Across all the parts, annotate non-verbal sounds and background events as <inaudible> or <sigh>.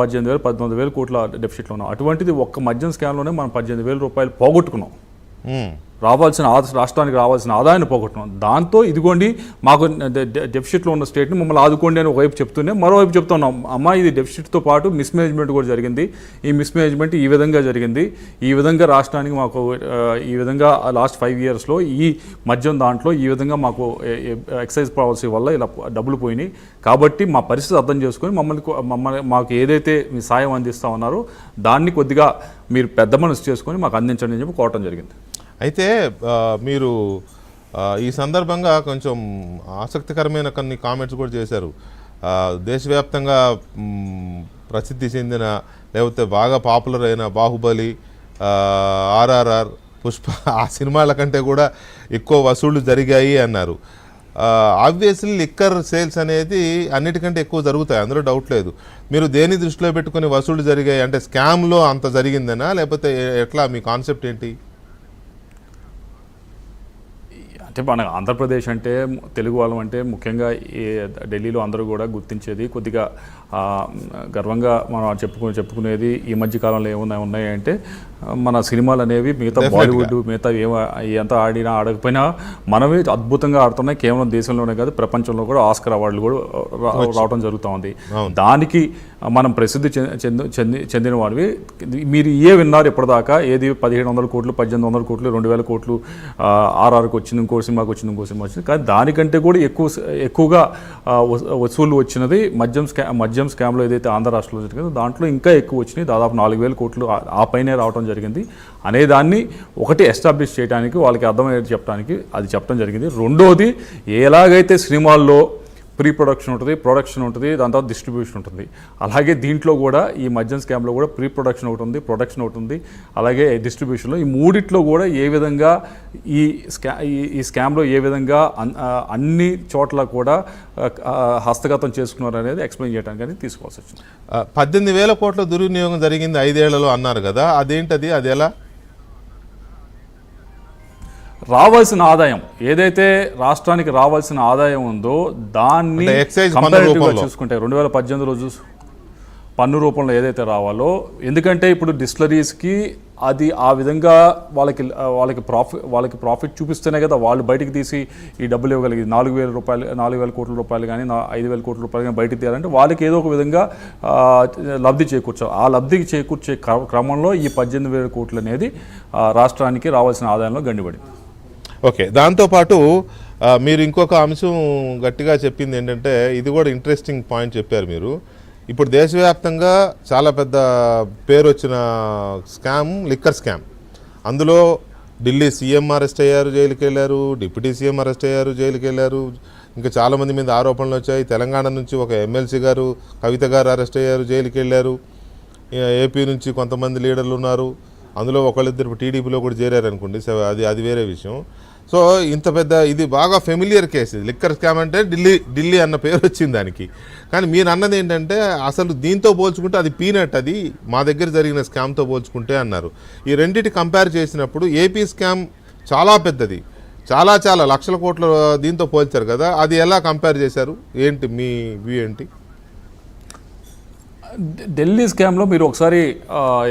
పద్దెనిమిది వేలు పద్దెనిమిది వేలు కోట్ల డెఫిసిట్లో ఉన్నాం. అటువంటిది ఒక్క మద్యం స్కామ్లోనే మనం పద్దెనిమిది వేల రూపాయలు పోగొట్టుకున్నాం. రావాల్సిన రాష్ట్రానికి రావాల్సిన ఆదాయాన్ని పోగొట్టడం దాంతో ఇదిగోండి మాకు డె- డెఫిసిట్లో ఉన్న స్టేట్ని మమ్మల్ని ఆదుకోండి అని ఒకవైపు చెప్తూనే మరోవైపు చెప్తున్నాం. అమ్మ ఇది డెఫిసిట్తో పాటు మిస్మేనేజ్మెంట్ కూడా జరిగింది. ఈ మిస్మేనేజ్మెంట్ ఈ విధంగా జరిగింది. ఈ విధంగా రాష్ట్రానికి మాకు ఈ విధంగా లాస్ట్ ఫైవ్ ఇయర్స్లో ఈ మద్యం దాంట్లో ఈ విధంగా మాకు ఎక్సైజ్ పాలసీ వల్ల ఇలా డబ్బులు పోయినాయి. కాబట్టి మా పరిస్థితి అర్థం చేసుకొని మమ్మల్ని మమ్మల్ని మాకు ఏదైతే మీ సాయం అందిస్తా ఉన్నారో దాన్ని కొద్దిగా మీరు పెద్ద మనసు చేసుకొని మాకు అందించండి అని చెప్పి కోవటం జరిగింది. అయితే మీరు ఈ సందర్భంగా కొంచెం ఆసక్తికరమైన కొన్ని కామెంట్స్ కూడా చేశారు. దేశవ్యాప్తంగా ప్రసిద్ధి చెందిన లేకపోతే బాగా పాపులర్ అయిన బాహుబలి ఆర్ఆర్ఆర్ పుష్ప <laughs> ఆ సినిమాల కంటే కూడా ఎక్కువ వసూళ్ళు జరిగాయి అన్నారు. ఆబ్వియస్లీ లిక్కర్ సేల్స్ అనేది అన్నిటికంటే ఎక్కువ జరుగుతాయి. అందులో డౌట్ లేదు. మీరు దేని దృష్టిలో పెట్టుకుని వసూళ్ళు జరిగాయి? అంటే స్కామ్లో అంత జరిగిందనా? లేకపోతే ఎట్లా? మీ కాన్సెప్ట్ ఏంటి? అంటే మన ఆంధ్రప్రదేశ్ అంటే తెలుగు వాళ్ళం అంటే ముఖ్యంగా ఢిల్లీలో అందరూ కూడా గుర్తించేది కొద్దిగా గర్వంగా మనం చెప్పుకుని చెప్పుకునేది ఈ మధ్య కాలంలో ఏమున్నాయి ఉన్నాయి అంటే ఆ, మన సినిమాలు అనేవి మిగతా. బాలీవుడ్ మిగతా ఏమ ఎంత ఆడినా ఆడకపోయినా మనమే అద్భుతంగా ఆడుతున్నాయి కేవలం దేశంలోనే కాదు ప్రపంచంలో కూడా ఆస్కర్ అవార్డులు కూడా రావడం జరుగుతూ ఉంది. దానికి మనం ప్రసిద్ధి చెంది చెంది- చెందిన వాడివి మీరు ఏ విన్నారు ఇప్పటిదాకా. ఏది పదిహేడు వందల కోట్లు పద్దెనిమిది వందల కోట్లు రెండు వేల కోట్లు ఆర్ఆర్కి వచ్చింది ఇంకో సినిమాకి వచ్చింది ఇంకో సినిమా వచ్చింది. కానీ దానికంటే కూడా ఎక్కువ ఎక్కువగా వస- వసూలు వచ్చినది మద్యం స్కా మద్యం స్కామ్లో ఏదైతే ఆంధ్ర రాష్ట్రంలో జరిగిందో దాంట్లో ఇంకా ఎక్కువ వచ్చినాయి. దాదాపు నాలుగు వేల కోట్లు ఆ- పైనే రావడం జరిగింది. అనే దాన్ని ఒకటి ఎస్టాబ్లిష్ చేయడానికి వాళ్ళకి అర్థమయ్యేది చెప్పడానికి అది చెప్పడం జరిగింది. రెండోది ఎలాగైతే సినిమాల్లో ప్రీ ప్రొడక్షన్ ఉంటుంది ప్రొడక్షన్ ఉంటుంది దాని తర్వాత డిస్ట్రిబ్యూషన్ ఉంటుంది. అలాగే దీంట్లో కూడా ఈ మద్యం స్కామ్లో కూడా ప్రీ ప్రొడక్షన్ ఒకటి ఉంది ప్రొడక్షన్ ఒకటి ఉంది అలాగే డిస్ట్రిబ్యూషన్లో ఈ మూడిట్లో కూడా ఏ విధంగా ఈ స్కా ఈ- ఈ స్కామ్లో ఏ విధంగా అన్ని చోట్ల కూడా హస్తగతం చేసుకున్నారు అనేది ఎక్స్ప్లెయిన్ చేయడానికి అనేది తీసుకోవాల్సి వచ్చింది. పద్దెనిమిది వేల కోట్ల దుర్వినియోగం జరిగింది ఐదేళ్ళలో అన్నారు కదా అదేంటది అది ఎలా? రావాల్సిన ఆదాయం ఏదైతే రాష్ట్రానికి రావాల్సిన ఆదాయం ఉందో దాన్ని అంటే excise పన్ను comparative గా రూపంలో. చూసుకుంటే రెండు వేల పద్దెనిమిదిలో చూసు పన్ను రూపంలో ఏదైతే రావాలో ఎందుకంటే ఇప్పుడు డిస్టిలరీస్కి అది ఆ విధంగా వాళ్ళకి వాళ్ళకి ప్రాఫిట్ వాళ్ళకి ప్రాఫిట్ చూపిస్తేనే కదా వాళ్ళు బయటికి తీసి ఈ డబ్బులు ఇవ్వగలిగింది నాలుగు వేల రూపాయలు నాలుగు వేల కోట్ల రూపాయలు కానీ ఐదు వేల కోట్ల రూపాయలు కానీ బయటికి తీయాలంటే వాళ్ళకి ఏదో ఒక విధంగా లబ్ధి చేకూర్చాలి ఆ లబ్ధికి చేకూర్చే క్ర- క్రమంలో ఈ పద్దెనిమిది వేల కోట్లు అనేది రాష్ట్రానికి రావాల్సిన ఆదాయంలో గండిపడింది ఓకే దాంతోపాటు మీరు ఇంకొక అంశం గట్టిగా చెప్పింది ఏంటంటే ఇది కూడా ఇంట్రెస్టింగ్ పాయింట్ చెప్పారు మీరు. ఇప్పుడు దేశవ్యాప్తంగా చాలా పెద్ద పేరు వచ్చిన స్కామ్ లిక్కర్ స్కామ్. అందులో ఢిల్లీ సీఎం అరెస్ట్ అయ్యారు జైలుకి వెళ్ళారు డిప్యూటీ సీఎం అరెస్ట్ అయ్యారు జైలుకి వెళ్ళారు ఇంకా చాలామంది మీద ఆరోపణలు వచ్చాయి. తెలంగాణ నుంచి ఒక ఎమ్మెల్సీ గారు కవిత గారు అరెస్ట్ అయ్యారు జైలుకి వెళ్ళారు ఏపీ నుంచి కొంతమంది లీడర్లు ఉన్నారు. అందులో ఒకళ్ళిద్దరు టీడీపీలో కూడా చేరారు అనుకోండి అది అది వేరే విషయం. సో ఇంత పెద్ద ఇది బాగా ఫెమిలియర్ కేసు లిక్కర్ స్కామ్ అంటే ఢిల్లీ ఢిల్లీ అన్న పేరు వచ్చింది దానికి. కానీ మీరు అన్నది ఏంటంటే అసలు దీంతో పోల్చుకుంటే అది పీనట్ అది మా దగ్గర జరిగిన స్కామ్తో పోల్చుకుంటే అన్నారు. ఈ రెండింటి కంపేర్ చేసినప్పుడు ఏపీ స్కామ్ చాలా పెద్దది. చాలా చాలా లక్షల కోట్ల దీంతో పోల్చారు కదా అది ఎలా కంపేర్ చేశారు? ఏంటి మీ వ్యూ ఏంటి? ఢిల్లీ స్కామ్లో మీరు ఒకసారి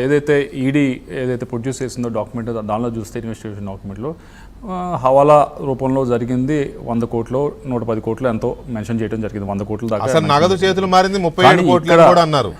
ఏదైతే ఈడీ ఏదైతే ప్రొడ్యూస్ చేసిందో డాక్యుమెంట్ దానిలో చూస్తే ఇన్వెస్టిగేషన్ డాక్యుమెంట్లో హవాలా రూపంలో జరిగింది వంద కోట్లు నూట పది కోట్లు ఎంతో మెన్షన్ చేయడం జరిగింది వంద కోట్ల దాకా నగదు. చేతులు మారింది ముప్పై ఏడు కోట్లు అన్నారు